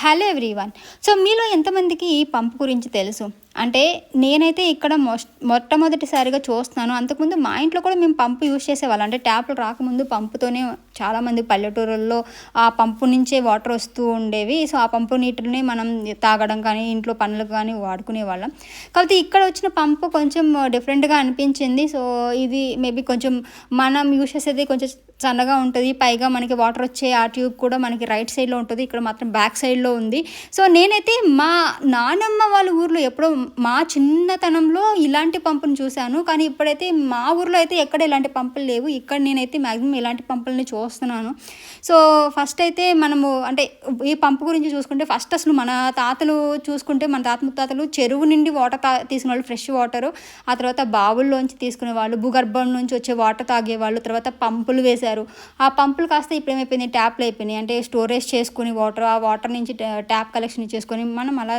Hello everyone so మీలో ఎంతమందికి ఈ పంపు గురించి తెలుసు? అంటే నేనైతే ఇక్కడ మొస్ మొట్టమొదటిసారిగా చూస్తున్నాను. అంతకుముందు మా ఇంట్లో కూడా మేము పంపు యూజ్ చేసేవాళ్ళం. అంటే ట్యాప్లు రాకముందు పంపుతోనే చాలామంది పల్లెటూరుల్లో ఆ పంపు నుంచే వాటర్ వస్తూ ఉండేవి. సో ఆ పంపు నీటిని మనం తాగడం కానీ ఇంట్లో పనులకు కానీ వాడుకునే వాళ్ళం. కాకపోతే ఇక్కడ వచ్చిన పంపు కొంచెం డిఫరెంట్గా అనిపించింది. సో ఇది మేబీ కొంచెం మనం యూజ్ చేసేది కొంచెం సన్నగా ఉంటుంది. పైగా మనకి వాటర్ వచ్చే ఆ ట్యూబ్ కూడా మనకి రైట్ సైడ్లో ఉంటుంది. ఇక్కడ మాత్రం బ్యాక్ సైడ్లో ఉంది. సో నేనైతే మా నానమ్మ వాళ్ళ ఊర్లో ఎప్పుడో మా చిన్నతనంలో ఇలాంటి పంపును చూశాను. కానీ ఇప్పుడైతే మా ఊర్లో అయితే ఎక్కడ ఇలాంటి పంపులు లేవు. ఇక్కడ నేనైతే మ్యాక్సిమం ఇలాంటి పంపుల్ని చూస్తున్నాను. సో ఫస్ట్ అయితే మనము అంటే ఈ పంపు గురించి చూసుకుంటే ఫస్ట్ అసలు మన తాతలు చూసుకుంటే మన తాత ముత్తాతలు చెరువు నుండి వాటర్ తా తీసుకునే వాళ్ళు ఫ్రెష్ వాటర్. ఆ తర్వాత బావుల్లోంచి తీసుకునే వాళ్ళు భూగర్భం నుంచి వచ్చే వాటర్ తాగేవాళ్ళు తర్వాత పంపులు వేశారు. ఆ పంపులు కాస్త ఇప్పుడు ఏమైపోయింది ట్యాప్లు అయిపోయినాయి. అంటే స్టోరేజ్ చేసుకుని వాటర్ ఆ వాటర్ నుంచి ట్యాప్ కలెక్షన్ చేసుకొని మనం అలా